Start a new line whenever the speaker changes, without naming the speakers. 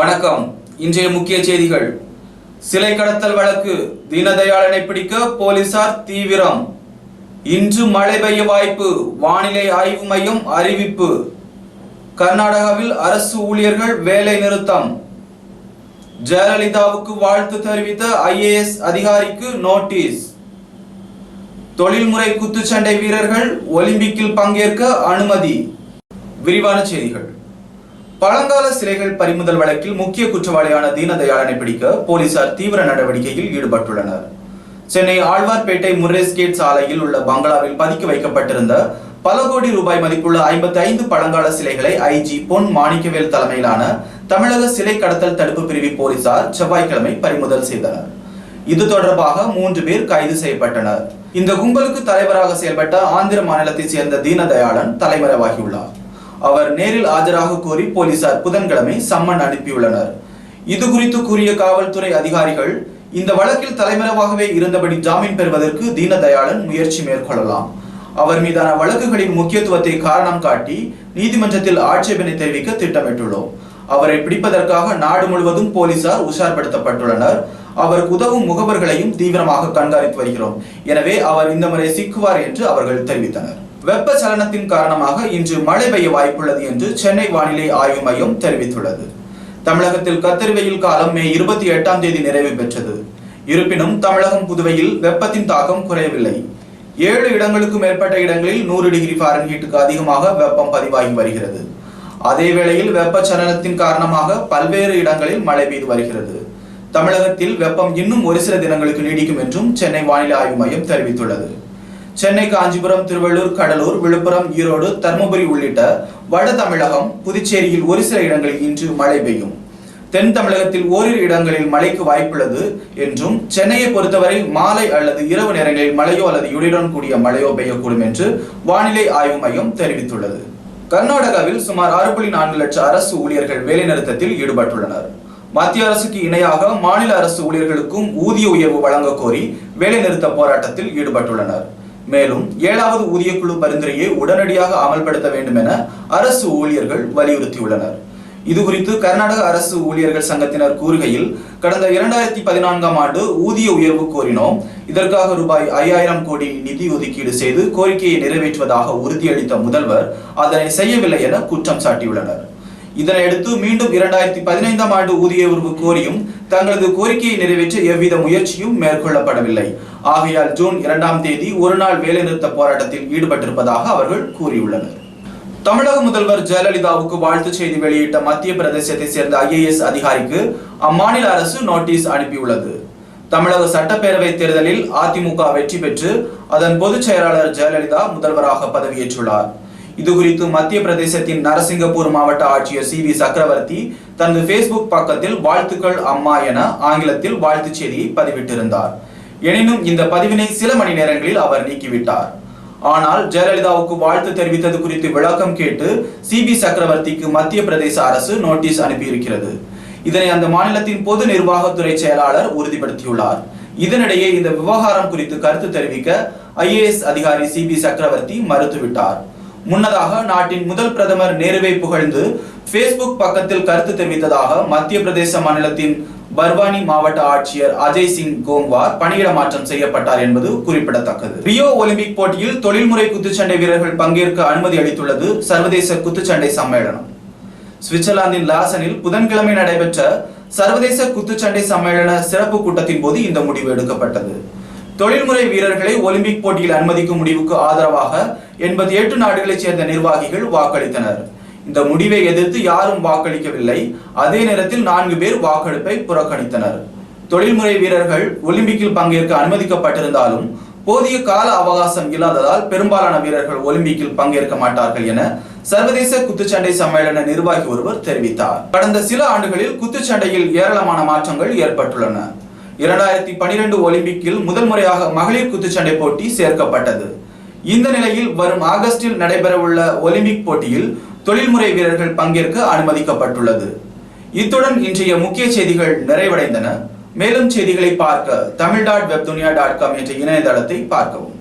வணக்கம் இன்றைய முக்கிய செய்திகள் சிலை கடத்தல் வழக்கு தீனதயாளனை பிடிக்க போலீசார் தீவிரம் இன்று மழை பெய்ய வாய்ப்பு வானிலை ஆய்வு மையம் அறிவிப்பு கர்நாடகாவில் அரசு ஊழியர்கள் வேலை நிறுத்தம் ஜெயலலிதாவுக்கு வாழ்த்து தெரிவித்த ஐஏஎஸ் அதிகாரிக்கு நோட்டீஸ் தொழில்முறை குத்துச்சண்டை வீரர்கள் ஒலிம்பிக்கில் பங்கேற்க அனுமதி விரிவான செய்திகள் பழங்கால சிலைகள் பறிமுதல் வழக்கில் முக்கிய குற்றவாளியான தீனதயாளனை பிடிக்க போலீசார் தீவிர நடவடிக்கையில் ஈடுபட்டுள்ளனர் சென்னை ஆழ்வார்பேட்டை முர்ரேஸ்கேட் சாலையில் உள்ள பங்களாவில் பதுக்கி வைக்கப்பட்டிருந்த பல கோடி ரூபாய் மதிப்புள்ள ஐம்பத்தி ஐந்து பழங்கால சிலைகளை ஐஜி பொன் மாணிக்கவேல் தலைமையிலான தமிழக சிலை கடத்தல் தடுப்பு பிரிவு போலீசார் செவ்வாய்க்கிழமை பறிமுதல் செய்தனர் இது தொடர்பாக மூன்று பேர் கைது செய்யப்பட்டனர் இந்த கும்பலுக்கு தலைவராக செயல்பட்ட ஆந்திர மாநிலத்தைச் சேர்ந்த தீனதயாளன் தலைமறைவாகியுள்ளார் அவர் நேரில் ஆஜராக கோரி போலீசார் புதன்கிழமை சம்மன் அனுப்பியுள்ளனர் இது குறித்து கூறிய காவல்துறை அதிகாரிகள் இந்த வழக்கில் தலைமறைவாகவே இருந்தபடி ஜாமீன் பெறுவதற்கு தீனதயாளன் முயற்சி மேற்கொள்ளலாம் அவர் மீதான வழக்குகளின் முக்கியத்துவத்தை காரணம் காட்டி நீதிமன்றத்தில் ஆட்சேபனை தெரிவிக்க திட்டமிட்டுள்ளோம் அவரை பிடிப்பதற்காக நாடு முழுவதும் போலீசார் உஷார்படுத்தப்பட்டுள்ளனர் அவருக்கு உதவும் முகவர்களையும் தீவிரமாக கண்காணித்து வருகிறோம் எனவே அவர் இந்த முறை சிக்குவார் என்று அவர்கள் தெரிவித்தனர் வெப்பச்சலனத்தின் காரணமாக இன்று மழை பெய்ய வாய்ப்புள்ளது என்று சென்னை வானிலை ஆய்வு மையம் தெரிவித்துள்ளது தமிழகத்தில் வெயில் காலம் மே இருபத்தி எட்டாம் தேதி நிறைவு பெற்றது இருப்பினும் தமிழகம் புதுவையில் வெப்பத்தின் தாக்கம் குறையவில்லை ஏழு இடங்களுக்கு மேற்பட்ட இடங்களில் நூறு டிகிரி ஃபாரன்ஹீட்டுக்கு அதிகமாக வெப்பம் பதிவாகி வருகிறது அதேவேளையில் வெப்பச்சலனத்தின் காரணமாக பல்வேறு இடங்களில் மழை பெய்து வருகிறது தமிழகத்தில் வெப்பம் இன்னும் ஒரு சில தினங்களுக்கு நீடிக்கும் என்றும் சென்னை வானிலை ஆய்வு மையம் தெரிவித்துள்ளது சென்னை காஞ்சிபுரம் திருவள்ளூர் கடலூர் விழுப்புரம் ஈரோடு தருமபுரி உள்ளிட்ட வட தமிழகம் புதுச்சேரியில் ஒரு சில இடங்களில் இன்று மழை பெய்யும் தென் தமிழகத்தில் ஓரிரு இடங்களில் மழைக்கு வாய்ப்புள்ளது என்றும் சென்னையை பொறுத்தவரை மாலை அல்லது இரவு நேரங்களில் மழையோ அல்லது இடியுடன் கூடிய மழையோ பெய்யக்கூடும் என்று வானிலை ஆய்வு மையம் தெரிவித்துள்ளது கர்நாடகாவில் சுமார் ஆறு புள்ளி நான்கு லட்சம் அரசு ஊழியர்கள் வேலைநிறுத்தத்தில் ஈடுபட்டுள்ளனர் மத்திய அரசுக்கு இணையாக மாநில அரசு ஊழியர்களுக்கும் ஊதிய உயர்வு வழங்க கோரி வேலைநிறுத்த போராட்டத்தில் ஈடுபட்டுள்ளனர் மேலும் ஏழாவது ஊதியக்குழு பரிந்துரையை உடனடியாக அமல்படுத்த வேண்டும் என அரசு ஊழியர்கள் வலியுறுத்தியுள்ளனர் இது குறித்து கர்நாடக அரசு ஊழியர்கள் சங்கத்தினர் கூறுகையில் கடந்த இரண்டாயிரத்தி பதினான்காம் ஆண்டு ஊதிய உயர்வு கோரினோம் இதற்காக ரூபாய் ஐயாயிரம் கோடி நிதி ஒதுக்கீடு செய்து கோரிக்கையை நிறைவேற்றுவதாக உறுதியளித்த முதல்வர் அதனை செய்யவில்லை என குற்றம் சாட்டியுள்ளனர் இதனையடுத்து மீண்டும் இரண்டாயிரத்தி பதினைந்தாம் ஆண்டு ஊதிய உயர்வு கோரியும் தங்களது கோரிக்கையை நிறைவேற்ற எவ்வித முயற்சியும் மேற்கொள்ளப்படவில்லை ஆகையால் ஜூன் இரண்டாம் தேதி ஒருநாள் வேலைநிறுத்த போராட்டத்தில் ஈடுபட்டிருப்பதாக அவர்கள் கூறியுள்ளனர் தமிழக முதல்வர் ஜெயலலிதாவுக்கு வாழ்த்து செய்தி வெளியிட்ட மத்திய பிரதேசத்தை சேர்ந்த ஐஏஎஸ் அதிகாரிக்கு அம்மாநில அரசு நோட்டீஸ் அனுப்பியுள்ளது தமிழக சட்டப்பேரவை தேர்தலில் அதிமுக வெற்றி பெற்று அதன் பொதுச் செயலாளர் ஜெயலலிதா முதல்வராக பதவியேற்றுள்ளார் இது குறித்து மத்திய பிரதேசத்தின் நரசிங்கப்பூர் மாவட்ட ஆட்சியர் சி வி சக்கரவர்த்தி தனது பேஸ்புக் பக்கத்தில் வாழ்த்துக்கள் அம்மா என ஆங்கிலத்தில் வாழ்த்துச் செய்தியை பதிவிட்டிருந்தார் எனினும் இந்த பதிவினை சில மணி நேரங்களில் அவர் நீக்கிவிட்டார் ஆனால் ஜெயலலிதாவுக்கு வாழ்த்து தெரிவித்தது குறித்து விளக்கம் கேட்டு சி பி சக்கரவர்த்திக்கு மத்திய பிரதேச அரசு நோட்டீஸ் அனுப்பியிருக்கிறது இதனை அந்த மாநிலத்தின் பொது நிர்வாகத்துறை செயலாளர் உறுதிப்படுத்தியுள்ளார் இதனிடையே இந்த விவகாரம் குறித்து கருத்து தெரிவிக்க ஐஏஎஸ் அதிகாரி சி பி சக்கரவர்த்தி மறுத்துவிட்டார் முன்னதாக நாட்டின் முதல் பிரதமர் நேருவை புகழ்ந்து பேஸ்புக் பக்கத்தில் கருத்து தெரிவித்ததாக மத்திய பிரதேச மாநிலத்தின் பர்வானி மாவட்ட ஆட்சியர் அஜய் சிங் கோங்வார் பணியிட மாற்றம் செய்யப்பட்டார் என்பது குறிப்பிடத்தக்கது ரியோ ஒலிம்பிக் போட்டியில் தொழில்முறை குத்துச்சண்டை வீரர்கள் பங்கேற்க அனுமதி அளித்துள்ளது சர்வதேச குத்துச்சண்டை சம்மேளனம் சுவிட்சர்லாந்தின் லாசனில் புதன்கிழமை நடைபெற்ற சர்வதேச குத்துச்சண்டை சம்மேளன சிறப்பு கூட்டத்தின் போது இந்த முடிவு எடுக்கப்பட்டது தொழில்முறை வீரர்களை ஒலிம்பிக் போட்டியில் அனுமதிக்கும் முடிவுக்கு ஆதரவாக எண்பத்தி எட்டு நாடுகளைச் சேர்ந்த நிர்வாகிகள் வாக்களித்தனர் இந்த முடிவை எதிர்த்து யாரும் வாக்களிக்கவில்லை அதே நேரத்தில் நான்கு பேர் வாக்கெடுப்பை புறக்கணித்தனர் தொழில்முறை வீரர்கள் ஒலிம்பிக்கில் பங்கேற்க அனுமதிக்கப்பட்டிருந்தாலும் போதிய கால அவகாசம் இல்லாததால் பெரும்பாலான வீரர்கள் ஒலிம்பிக்கில் பங்கேற்க மாட்டார்கள் என சர்வதேச குத்துச்சண்டை சம்மேளன நிர்வாகி ஒருவர் தெரிவித்தார் கடந்த சில ஆண்டுகளில் குத்துச்சண்டையில் ஏராளமான மாற்றங்கள் ஏற்பட்டுள்ளன இரண்டாயிரத்தி பனிரெண்டு ஒலிம்பிக்கில் முதல் முறையாக மகளிர் குத்துச்சண்டை போட்டி சேர்க்கப்பட்டது இந்த நிலையில் வரும் ஆகஸ்டில் நடைபெறவுள்ள ஒலிம்பிக் போட்டியில் தொழில்முறை வீரர்கள் பங்கேற்க அனுமதிக்கப்பட்டுள்ளது இத்துடன் இன்றைய முக்கிய செய்திகள் நிறைவடைந்தன மேலும் செய்திகளை பார்க்க Tamil dot web Dunia dot com என்ற இணையதளத்தை பார்க்கவும்